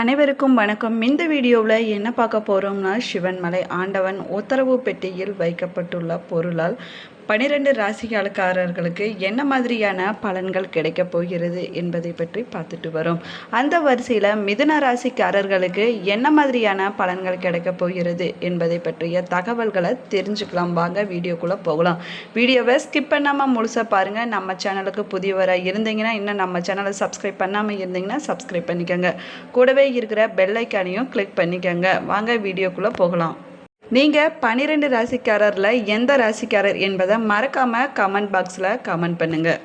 அனைவருக்கும் வணக்கம். இந்த வீடியோவில் என்ன பார்க்க போகிறோம்னா சிவன்மலை ஆண்டவன் உத்தரவு பெட்டியில் வைக்கப்பட்டுள்ள பொருளால் பனிரெண்டு ராசிகாலக்காரர்களுக்கு என்ன மாதிரியான பலன்கள் கிடைக்கப் போகிறது என்பதை பற்றி பார்த்துட்டு வரோம். அந்த வரிசையில் மிதுன ராசிக்காரர்களுக்கு என்ன மாதிரியான பலன்கள் கிடைக்கப் போகிறது என்பதை பற்றிய தகவல்களை தெரிஞ்சுக்கலாம். வாங்க வீடியோக்குள்ளே போகலாம். வீடியோவை ஸ்கிப் பண்ணாமல் முழுசாக பாருங்கள் நம்ம சேனலுக்கு புதியவராக இருந்தீங்கன்னா இன்னும் நம்ம சேனலை சப்ஸ்கிரைப் பண்ணாமல் இருந்தீங்கன்னா சப்ஸ்கிரைப் பண்ணிக்கோங்க. கூடவே இருக்கிற பெல் ஐக்கானையும் கிளிக் பண்ணிக்கோங்க. வாங்க வீடியோக்குள்ளே போகலாம். நீங்கள் பன்னிரெண்டு ராசிக்காரரில் எந்த ராசிக்காரர் என்பதை மறக்காமல் கமெண்ட் பாக்ஸில் கமெண்ட் பண்ணுங்கள்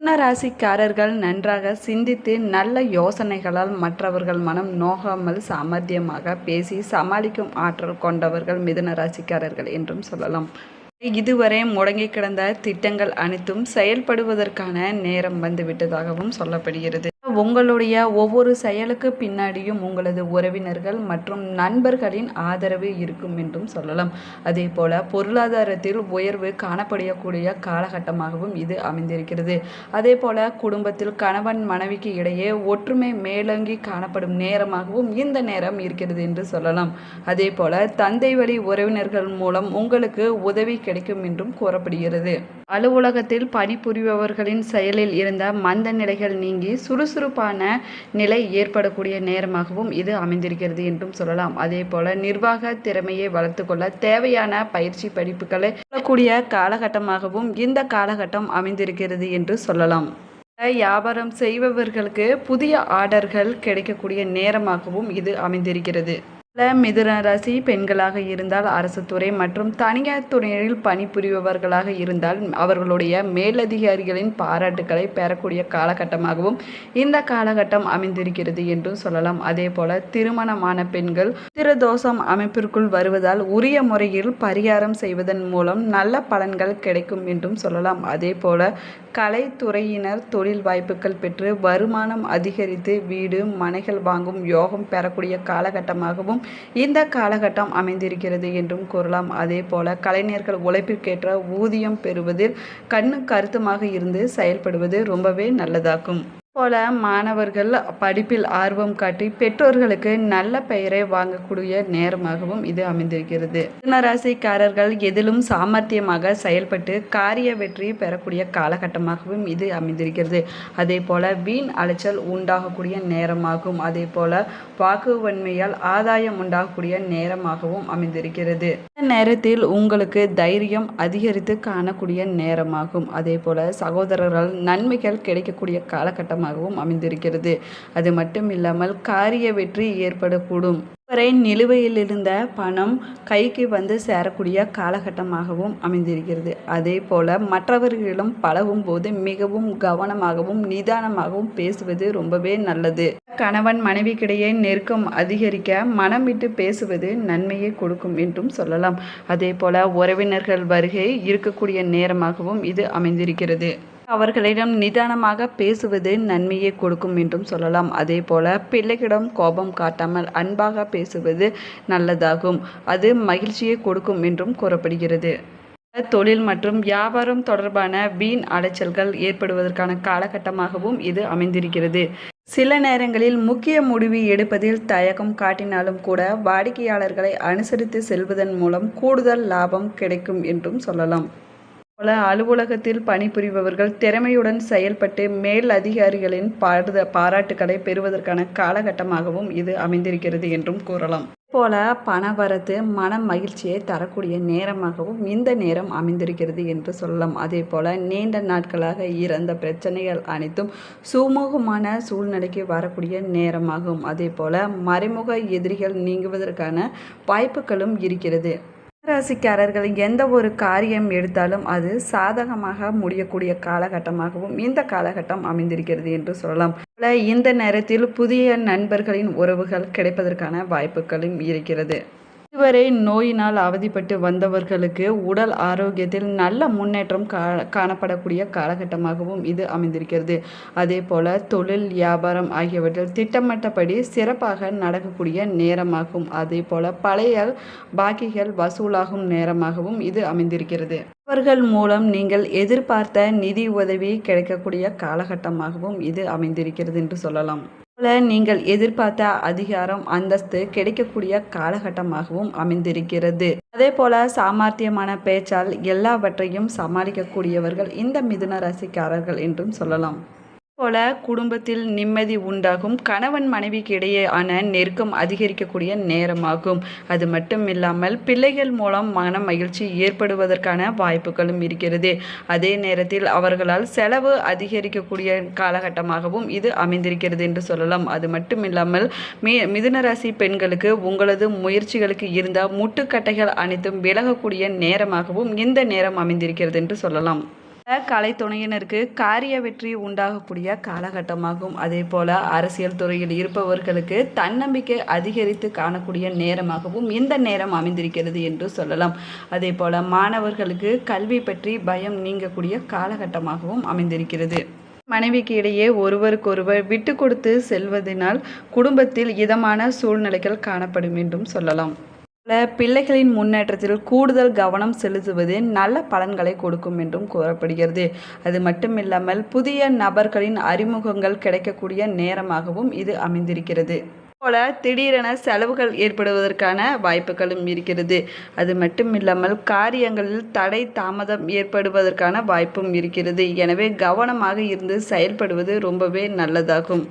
மிதுன ராசிக்காரர்கள் நன்றாக சிந்தித்து நல்ல யோசனைகளால் மற்றவர்கள் மனம் நோகாமல் சாமர்த்தியமாக பேசி சமாளிக்கும் ஆற்றல் கொண்டவர்கள் மிதுன ராசிக்காரர்கள் என்றும் சொல்லலாம். இதுவரை முடங்கி கிடந்த திட்டங்கள் அனைத்தும் செயல்படுவதற்கான நேரம் வந்துவிட்டதாகவும் சொல்லப்படுகிறது. உங்களுடைய ஒவ்வொரு செயலுக்கு பின்னாடியும் உங்களது உறவினர்கள் மற்றும் நண்பர்களின் ஆதரவு இருக்கும் என்றும் சொல்லலாம். அதே போல பொருளாதாரத்தில் உயர்வு காணப்படக்கூடிய காலகட்டமாகவும் இது அமைந்திருக்கிறது. அதே போல குடும்பத்தில் கணவன் மனைவிக்கு இடையே ஒற்றுமை மேலோங்கி காணப்படும் நேரமாகவும் இந்த நேரம் இருக்கிறது என்று சொல்லலாம். அதே போல தந்தை வழி உறவினர்கள் மூலம் உங்களுக்கு உதவி கிடைக்கும் என்றும் கூறப்படுகிறது. அலுவலகத்தில் பணிபுரிபவர்களின் செயலில் இருந்த மந்த நிலைகள் நீங்கி சுறுசுறு சுறுசுறுப்பான நிலை ஏற்படக்கூடிய நேரமாகவும் இது அமைந்திருக்கிறது என்றும் சொல்லலாம். அதே போல நிர்வாக திறமையை வளர்த்து கொள்ள தேவையான பயிற்சி படிப்புகளை சொல்லக்கூடிய காலகட்டமாகவும் இந்த காலகட்டம் அமைந்திருக்கிறது என்று சொல்லலாம். வியாபாரம் செய்பவர்களுக்கு புதிய ஆர்டர்கள் கிடைக்கக்கூடிய நேரமாகவும் இது அமைந்திருக்கிறது. பல மிதுன ராசி பெண்களாக இருந்தால் அரசு துறை மற்றும் தனியார் துறையில் பணிபுரிபவர்களாக இருந்தால் அவர்களுடைய மேலதிகாரிகளின் பாராட்டுக்களை பெறக்கூடிய காலகட்டமாகவும் இந்த காலகட்டம் அமைந்திருக்கிறது என்றும் சொல்லலாம். அதே போல திருமணமான பெண்கள் திருதோஷம் அமைப்பிற்குள் வருவதால் உரிய முறையில் பரிகாரம் செய்வதன் மூலம் நல்ல பலன்கள் கிடைக்கும் என்றும் சொல்லலாம். அதே போல கலைத்துறையினர் தொழில் வாய்ப்புகள் பெற்று வருமானம் அதிகரித்து வீடு மனைகள் வாங்கும் யோகம் பெறக்கூடிய காலகட்டமாகவும் இந்த காலகட்டம் அமைந்திருக்கிறது என்றும் கூறலாம். அதே போல கலைஞர்கள் உழைப்பிற்கேற்ற ஊதியம் பெறுவதில் கண்ணு கருத்துமாக இருந்து செயல்படுவது ரொம்பவே நல்லதாகும். போல மாணவர்கள் படிப்பில் ஆர்வம் காட்டி பெற்றோர்களுக்கு நல்ல பெயரை வாங்கக்கூடிய நேரமாகவும் இது அமைந்திருக்கிறது. ராசிக்காரர்கள் எதிலும் சாமர்த்தியமாக செயல்பட்டு காரிய வெற்றி பெறக்கூடிய காலகட்டமாகவும் இது அமைந்திருக்கிறது. அதே போல வீண் அலைச்சல் உண்டாகக்கூடிய நேரமாகும். அதே போல வாக்குவன்மையால் ஆதாயம் உண்டாகக்கூடிய நேரமாகவும் அமைந்திருக்கிறது. இந்த நேரத்தில் உங்களுக்கு தைரியம் அதிகரித்து காணக்கூடிய நேரமாகும். அதே போல சகோதரர்கள் நன்மைகள் கிடைக்கக்கூடிய காலகட்டம் காரணமாகவும் அமைந்திருக்கிறது. அது மட்டும் இல்லாமல் காரிய வெற்றி ஏற்படக்கூடும். வரை நிலுவையில் இருந்த பணம் கைக்கு வந்து சேரக்கூடிய காலகட்டமாகவும் அமைந்திருக்கிறது. அதே போல மற்றவர்களிடம் பழகும் போது மிகவும் கவனமாகவும் நிதானமாகவும் பேசுவது ரொம்பவே நல்லது. கணவன் மனைவிக்கிடையே நெருக்கம் அதிகரிக்க மனம் விட்டு பேசுவது நன்மையை கொடுக்கும் என்றும் சொல்லலாம். அதே போல உறவினர்கள் வருகை இருக்கக்கூடிய நேரமாகவும் இது அமைந்திருக்கிறது. அவர்களிடம் நிதானமாக பேசுவது நன்மையை கொடுக்கும் என்றும் சொல்லலாம். அதே போல பிள்ளைகளிடம் கோபம் காட்டாமல் அன்பாக பேசுவது நல்லதாகும். அது மகிழ்ச்சியை கொடுக்கும் என்றும் கூறப்படுகிறது. தொழில் மற்றும் வியாபாரம் தொடர்பான வீண் அலைச்சல்கள் ஏற்படுவதற்கான காலகட்டமாகவும் இது அமைந்திருக்கிறது. சில நேரங்களில் முக்கிய முடிவு எடுப்பதில் தயக்கம் காட்டினாலும் கூட வாடிக்கையாளர்களை அனுசரித்து செல்வதன் மூலம் கூடுதல் லாபம் கிடைக்கும் என்றும் சொல்லலாம். போல அலுவலகத்தில் பணிபுரிபவர்கள் திறமையுடன் செயல்பட்டு மேல் அதிகாரிகளின் பாடுத பாராட்டுக்களை பெறுவதற்கான காலகட்டமாகவும் இது அமைந்திருக்கிறது என்றும் கூறலாம். போல பணவரத்து மன மகிழ்ச்சியை தரக்கூடிய நேரமாகவும் இந்த நேரம் அமைந்திருக்கிறது என்று சொல்லலாம். அதே போல நீண்ட நாட்களாக இறந்த பிரச்சனைகள் அனைத்தும் சுமூகமான சூழ்நிலைக்கு வரக்கூடிய நேரமாகும். அதே போல மறைமுக எதிரிகள் நீங்குவதற்கான வாய்ப்புகளும் இருக்கிறது. ராசிக்காரர்கள் எந்த ஒரு காரியம் எடுத்தாலும் அது சாதகமாக முடியக்கூடிய காலகட்டமாகவும் இந்த காலகட்டம் அமைந்திருக்கிறது என்று சொல்லலாம். இந்த நேரத்தில் புதிய நண்பர்களின் உறவுகள் கிடைப்பதற்கான வாய்ப்புகளும் இருக்கிறது. இதுவரை நோயினால் அவதிப்பட்டு வந்தவர்களுக்கு உடல் ஆரோக்கியத்தில் நல்ல முன்னேற்றம் கா காணப்படக்கூடிய காலகட்டமாகவும் இது அமைந்திருக்கிறது. அதே போல தொழில் வியாபாரம் ஆகியவற்றில் திட்டமிட்டபடி சிறப்பாக நடக்கக்கூடிய நேரமாகும். அதே போல பழைய பாக்கிகள் வசூலாகும் நேரமாகவும் இது அமைந்திருக்கிறது. அவர்கள் மூலம் நீங்கள் எதிர்பார்த்த நிதி உதவி கிடைக்கக்கூடிய காலகட்டமாகவும் இது அமைந்திருக்கிறது என்று சொல்லலாம். போல நீங்கள் எதிர்பார்த்த அதிகாரம் அந்தஸ்து கிடைக்கக்கூடிய காலகட்டமாகவும் அமைந்திருக்கிறது. அதே போல சாமர்த்தியமான பேச்சால் எல்லாவற்றையும் சமாளிக்கக்கூடியவர்கள் இந்த மிதுன ராசிக்காரர்கள் என்றும் சொல்லலாம். போல குடும்பத்தில் நிம்மதி உண்டாகும். கணவன் மனைவிக்கு இடையேயான நெருக்கம் அதிகரிக்கக்கூடிய நேரமாகும். அது மட்டும் இல்லாமல் பிள்ளைகள் மூலம் மன மகிழ்ச்சி ஏற்படுவதற்கான வாய்ப்புகளும் இருக்கிறது. அதே நேரத்தில் அவர்களால் செலவு அதிகரிக்கக்கூடிய காலகட்டமாகவும் இது அமைந்திருக்கிறது என்று சொல்லலாம். அது மட்டும் இல்லாமல் மீ மிதுனராசி பெண்களுக்கு உங்களது முயற்சிகளுக்கு இருந்த முட்டுக்கட்டைகள் அனைத்தும் விலகக்கூடிய நேரமாகவும் இந்த நேரம் அமைந்திருக்கிறது என்று சொல்லலாம். கலை துணையினருக்கு காரிய வெற்றி உண்டாகக்கூடிய காலகட்டமாகும். அதே போல அரசியல் துறையில் இருப்பவர்களுக்கு தன்னம்பிக்கை அதிகரித்து காணக்கூடிய நேரமாகவும் இந்த நேரம் அமைந்திருக்கிறது என்று சொல்லலாம். அதே போல மாணவர்களுக்கு கல்வி பற்றி பயம் நீங்கக்கூடிய காலகட்டமாகவும் அமைந்திருக்கிறது. மனைவிக்கு இடையே ஒருவருக்கொருவர் விட்டு கொடுத்து செல்வதனால் குடும்பத்தில் இதமான சூழ்நிலைகள் காணப்படும் என்றும் சொல்லலாம். பல பிள்ளைகளின் முன்னேற்றத்தில் கூடுதல் கவனம் செலுத்துவது நல்ல பலன்களை கொடுக்கும் என்றும் கூறப்படுகிறது. அது மட்டுமில்லாமல் புதிய நபர்களின் அறிமுகங்கள் கிடைக்கக்கூடிய நேரமாகவும் இது அமைந்திருக்கிறது. போல திடீரென செலவுகள் ஏற்படுவதற்கான வாய்ப்புகளும் இருக்கிறது. அது மட்டும் இல்லாமல் காரியங்களில் தடை தாமதம் ஏற்படுவதற்கான வாய்ப்பும் இருக்கிறது. எனவே கவனமாக இருந்து செயல்படுவது ரொம்பவே நல்லதாகும்.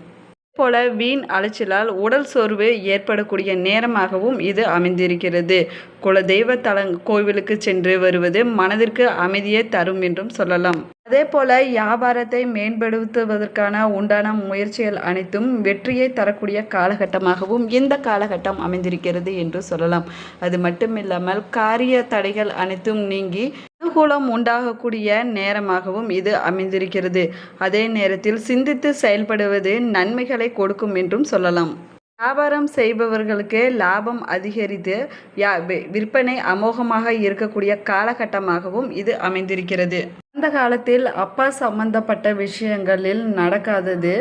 போல வீண் அலைச்சலால் உடல் சோர்வு ஏற்படக்கூடிய நேரமாகவும் இது அமைந்திருக்கிறது. குலதெய்வ தல கோவிலுக்கு சென்று வருவது மனதிற்கு அமைதியை தரும் என்றும் சொல்லலாம். அதே போல வியாபாரத்தை மேம்படுத்துவதற்கான உண்டான முயற்சிகள் அனைத்தும் வெற்றியை தரக்கூடிய காலகட்டமாகவும் இந்த காலகட்டம் அமைந்திருக்கிறது என்று சொல்லலாம். அது மட்டுமில்லாமல் காரிய தடைகள் அனைத்தும் நீங்கி அனுகூலம் உண்டாகக்கூடிய நேரமாகவும் இது அமைந்திருக்கிறது. அதே நேரத்தில் சிந்தித்து செயல்படுவது நன்மைகளை கொடுக்கும் என்றும் சொல்லலாம். வியாபாரம் செய்பவர்களுக்கு லாபம் அதிகரித்து யா விற்பனை அமோகமாக இருக்கக்கூடிய காலகட்டமாகவும் இது அமைந்திருக்கிறது. அந்த காலத்தில் அப்பா சம்பந்தப்பட்ட விஷயங்களில் நடக்காதது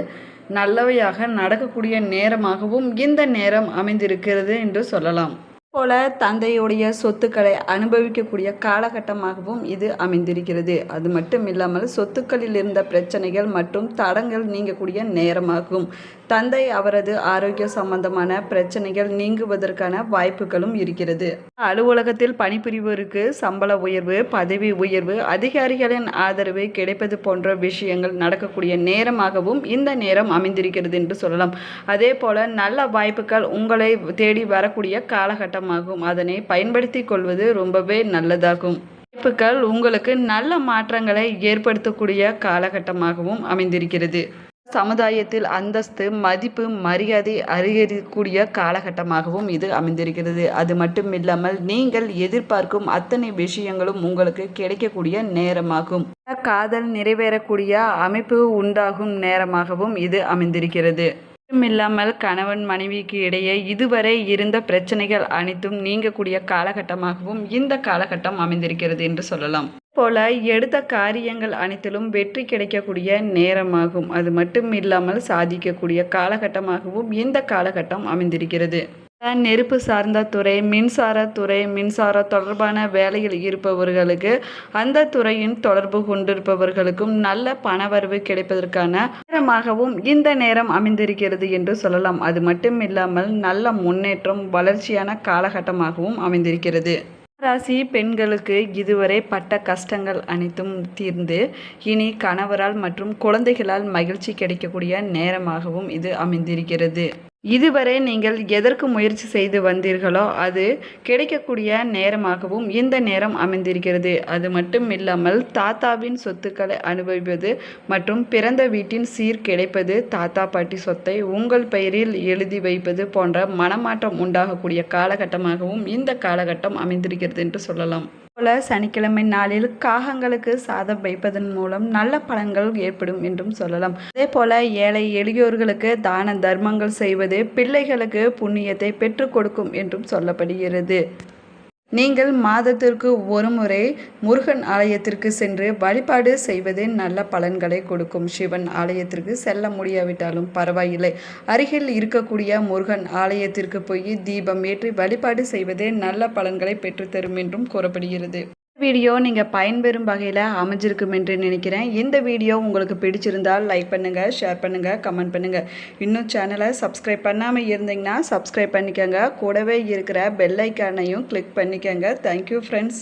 நல்லவையாக நடக்கக்கூடிய நேரமாகவும் இந்த நேரம் அமைந்திருக்கிறது என்று சொல்லலாம். போல தந்தையுடைய சொத்துக்களை அனுபவிக்கக்கூடிய காலகட்டமாகவும் இது அமைந்திருக்கிறது. அது மட்டும் இல்லாமல் சொத்துக்களில் இருந்த பிரச்சனைகள் மற்றும் தடங்கள் நீங்கக்கூடிய நேரமாகும். தந்தை அவரது ஆரோக்கிய சம்பந்தமான பிரச்சனைகள் நீங்குவதற்கான வாய்ப்புகளும் இருக்கிறது. அலுவலகத்தில் பணிபுரிவோருக்கு சம்பள உயர்வு பதவி உயர்வு அதிகாரிகளின் ஆதரவு கிடைப்பது போன்ற விஷயங்கள் நடக்கக்கூடிய நேரமாகவும் இந்த நேரம் அமைந்திருக்கிறது என்று சொல்லலாம். அதே போல நல்ல வாய்ப்புகள் உங்களை தேடி வரக்கூடிய காலகட்டம் காலகட்டமாகும் அதனை பயன்படுத்தி கொள்வது ரொம்பவே நல்லதாகும். வாய்ப்புகள் உங்களுக்கு நல்ல மாற்றங்களை ஏற்படுத்தக்கூடிய காலகட்டமாகவும் அமைந்திருக்கிறது. சமுதாயத்தில் அந்தஸ்து மதிப்பு மரியாதை அதிகரிக்கக்கூடிய காலகட்டமாகவும் இது அமைந்திருக்கிறது. அது மட்டும் இல்லாமல் நீங்கள் எதிர்பார்க்கும் அத்தனை விஷயங்களும் உங்களுக்கு கிடைக்கக்கூடிய நேரமாகும். காதல் நிறைவேறக்கூடிய அமைப்பு உண்டாகும் நேரமாகவும் இது அமைந்திருக்கிறது. மட்டுமில்லாமல் கணவன் மனைவிக்கு இடையே இதுவரை இருந்த பிரச்சனைகள் அனைத்தும் நீங்கக்கூடிய காலகட்டமாகவும் இந்த காலகட்டம் அமைந்திருக்கிறது என்று சொல்லலாம். போல எடுத்த காரியங்கள் அனைத்திலும் வெற்றி கிடைக்கக்கூடிய நேரமாகும். அது மட்டும் இல்லாமல் சாதிக்கக்கூடிய காலகட்டமாகவும் இந்த காலகட்டம் அமைந்திருக்கிறது. நெருப்பு சார்ந்த துறை மின்சார துறை மின்சார தொடர்பான வேலையில் இருப்பவர்களுக்கு அந்த துறையின் தொடர்பு கொண்டிருப்பவர்களுக்கும் நல்ல பணவரவு கிடைப்பதற்கான நேரமாகவும் இந்த நேரம் அமைந்திருக்கிறது என்று சொல்லலாம். அது மட்டும் இல்லாமல் நல்ல முன்னேற்றம் வளர்ச்சியான காலகட்டமாகவும் அமைந்திருக்கிறது. ராசி பெண்களுக்கு இதுவரை பட்ட கஷ்டங்கள் அனைத்தும் தீர்ந்து இனி கணவரால் மற்றும் குழந்தைகளால் மகிழ்ச்சி கிடைக்கக்கூடிய நேரமாகவும் இது அமைந்திருக்கிறது. இதுவரை நீங்கள் எதற்கு முயற்சி செய்து வந்தீர்களோ அது கிடைக்கக்கூடிய நேரமாகவும் இந்த நேரம் அமைந்திருக்கிறது. அது மட்டும் இல்லாமல் தாத்தாவின் சொத்துக்களை அனுபவிப்பது மற்றும் பிறந்த வீட்டின் சீர் கிடைப்பது தாத்தா பாட்டி சொத்தை உங்கள் பெயரில் எழுதி வைப்பது போன்ற மனமாற்றம் உண்டாகக்கூடிய காலகட்டமாகவும் இந்த காலகட்டம் அமைந்திருக்கிறது என்று சொல்லலாம். போல சனிக்கிழமை நாளில் காகங்களுக்கு சாதம் வைப்பதன் மூலம் நல்ல பலன்கள் ஏற்படும் என்றும் சொல்லலாம். அதே போல ஏழை எளியோர்களுக்கு தான தர்மங்கள் செய்வது பிள்ளைகளுக்கு புண்ணியத்தை பெற்றுக் கொடுக்கும் என்றும் சொல்லப்படுகிறது. நீங்கள் மாதத்திற்கு ஒரு முறை முருகன் ஆலயத்திற்கு சென்று வழிபாடு செய்வது நல்ல பலன்களை கொடுக்கும். சிவன் ஆலயத்திற்கு செல்ல முடியாவிட்டாலும் பரவாயில்லை. அருகில் இருக்கக்கூடிய முருகன் ஆலயத்திற்கு போய் தீபம் ஏற்றி வழிபாடு செய்வதே நல்ல பலன்களை பெற்றுத்தரும் என்றும் கூறப்படுகிறது. வீடியோ நீங்கள் பயன்பெறும் வகையில் அமைஞ்சிருக்கும் என்று நினைக்கிறேன். இந்த வீடியோ உங்களுக்கு பிடிச்சிருந்தால் லைக் பண்ணுங்கள் ஷேர் பண்ணுங்கள் கமெண்ட் பண்ணுங்கள் இன்னும் சேனலை சப்ஸ்கிரைப் பண்ணாமல் இருந்தீங்கன்னா சப்ஸ்கிரைப் பண்ணிக்கோங்க. கூடவே இருக்கிற பெல் ஐக்கானையும் கிளிக் பண்ணிக்கோங்க. Thank you friends